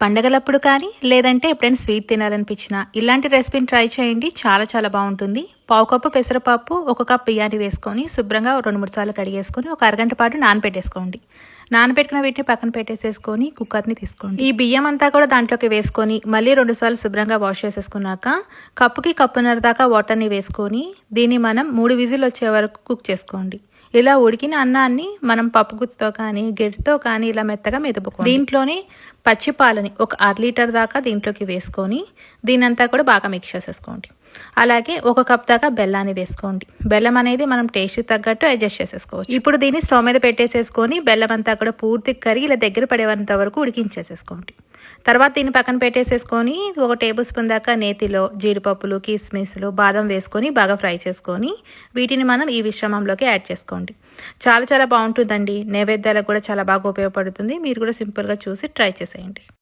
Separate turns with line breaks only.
పండగలప్పుడు కానీ లేదంటే ఎప్పుడైనా స్వీట్ తినాలనిపించినా ఇలాంటి రెసిపీని ట్రై చేయండి. చాలా చాలా బాగుంటుంది. పావు కప్పు పెసరపప్పు ఒక కప్ బియ్యాన్ని వేసుకొని శుభ్రంగా రెండు మూడు సార్లు కడిగేసుకొని ఒక అరగంట పాటు నానబెట్టేసుకోండి. నానబెట్టుకున్న వీటిని పక్కన పెట్టేసేసుకొని కుక్కర్ని తీసుకోండి. ఈ బియ్యం అంతా కూడా దాంట్లోకి వేసుకొని మళ్ళీ రెండు సార్లు శుభ్రంగా వాష్ చేసేసుకున్నాక కప్పుకి కప్పున్నర దాకా వాటర్ని వేసుకొని దీన్ని మనం మూడు విజిల్ వచ్చే వరకు కుక్ చేసుకోండి. ఇలా ఉడికిన అన్నాన్ని మనం పప్పుగుత్తితో కానీ గెడ్తో కానీ ఇలా మెత్తగా మెదుపుకోండి. దీంట్లోనే పచ్చిపాలని ఒక అర లీటర్ దాకా దీంట్లోకి వేసుకొని దీనంతా కూడా బాగా మిక్స్ చేసేసుకోండి. అలాగే ఒక కప్ దాకా బెల్లాన్ని వేసుకోండి. బెల్లం అనేది మనం టేస్ట్ తగ్గట్టు అడ్జస్ట్ చేసేసుకోవచ్చు. ఇప్పుడు దీన్ని స్టవ్ మీద పెట్టేసేసుకొని బెల్లం అంతా కూడా పూర్తి కరిగి ఇలా దగ్గర పడేంత వరకు ఉడికించేసేసుకోండి. తర్వాత దీన్ని పక్కన పెట్టేసేసుకొని ఒక టేబుల్ స్పూన్ దాకా నేతిలో జీడిపప్పులు కిస్మిస్లు బాదం వేసుకొని బాగా ఫ్రై చేసుకొని వీటిని మనం ఈ విశ్రమంలోకి యాడ్ చేసుకోండి. చాలా చాలా బాగుంటుందండి. నైవేద్యాలకు కూడా చాలా బాగా ఉపయోగపడుతుంది. మీరు కూడా సింపుల్గా చూసి ట్రై చేసేయండి.